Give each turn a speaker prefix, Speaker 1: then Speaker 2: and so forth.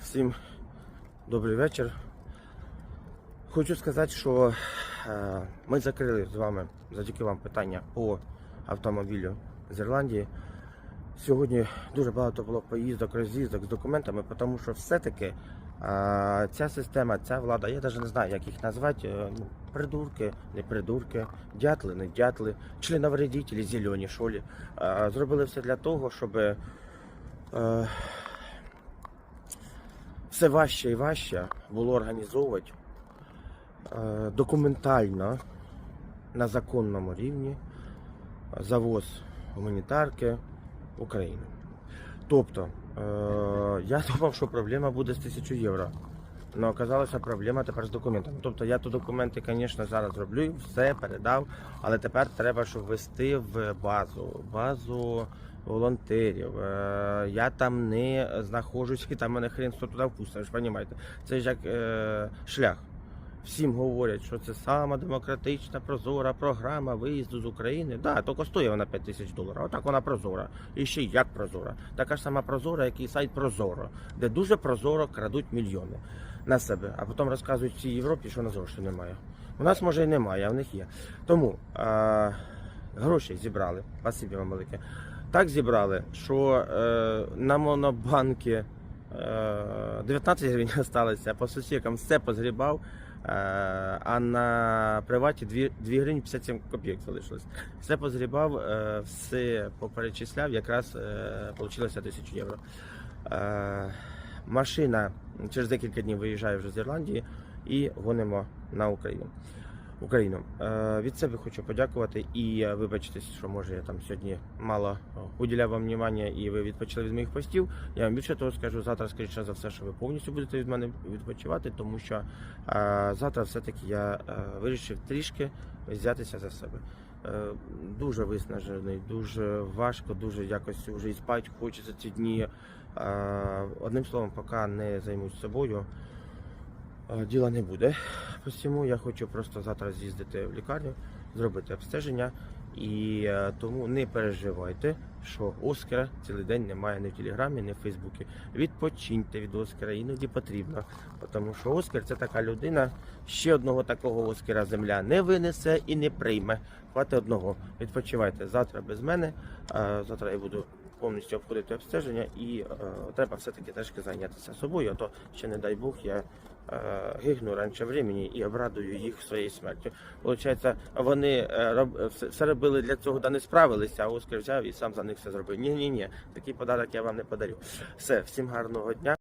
Speaker 1: Всім добрий вечір. Хочу сказати, що е, ми закрили з вами завдяки вам питання по автомобілю з Ірландії. Сьогодні дуже багато було поїздок, роз'їздок з документами, тому що все-таки е, ця система, ця влада, я навіть не знаю, як їх назвати. е, ну, придурки, не придурки, дятли, не дятли, членовредителі, зелені, шолі. зробили все для того, щоб. Все важче і важче було організовувати е, документально на законному рівні завоз гуманітарки в Україну. Тобто, е, я думав, що проблема буде з 1000 євро. Але оказалася проблема тепер з документами. Тобто я то документи, звісно, зараз зроблю, все передав, але тепер треба, щоб ввести в базу, базу волонтерів. Е, Я там не знаходжусь, і там мене хрен хто туди впустить, ви ж розумієте. Це ж як е, шлях. Всім говорять, що це сама демократична, прозора програма виїзду з України. Да, тільки стоїть вона 5 тисяч доларів. Отак вона прозора. І ще як прозора. Така ж сама прозора, як і сайт Прозоро, де дуже прозоро крадуть мільйони на себе, а потім розказують всій Європі, що на зошиту немає. У нас може і немає, а в них є. Тому е, гроші зібрали. Спасибі вам велике. Так зібрали, що е, на монобанки е, 19 гривень залишилося, по сусікам все позгрібав, е, а на приваті 2, 2 гривні 57 копійок залишилось. Все позгрібав, е, все поперечисляв, якраз е, вийшло 1000 євро. Е, машина через декілька днів виїжджає вже з Ірландії і гонимо на Україну. Україну. Е, від себе хочу подякувати і е, вибачитись, що може я там сьогодні мало уділяв вам внимання і ви відпочили від моїх постів. Я вам більше того скажу, завтра, скоріше за все, що ви повністю будете від мене відпочивати, тому що е, завтра все-таки я е, вирішив трішки взятися за себе. Е, дуже виснажений, дуже важко, дуже якось вже і спати хочеться ці дні. Е, одним словом, поки не займусь собою, е, діла не буде. Посіму я хочу просто завтра з'їздити в лікарню, зробити обстеження. І е, тому не переживайте, що Оскара цілий день немає ні в Телеграмі, ні в Фейсбуці. Відпочиньте від Оскара, іноді потрібно. Тому що Оскар це така людина, ще одного такого Оскара земля не винесе і не прийме. Хватить одного. Відпочивайте завтра без мене. Е, Завтра я буду повністю обходити обстеження і е, треба все-таки трішки зайнятися собою, а то ще не дай Бог я е, гигну раніше времени і обрадую їх своєю смертю. Получається, вони е, роб, все, робили для цього, да не справилися, а Оскар взяв і сам за них все зробив. Ні, ні, ні, такий подарок я вам не подарю. Все, всім гарного дня.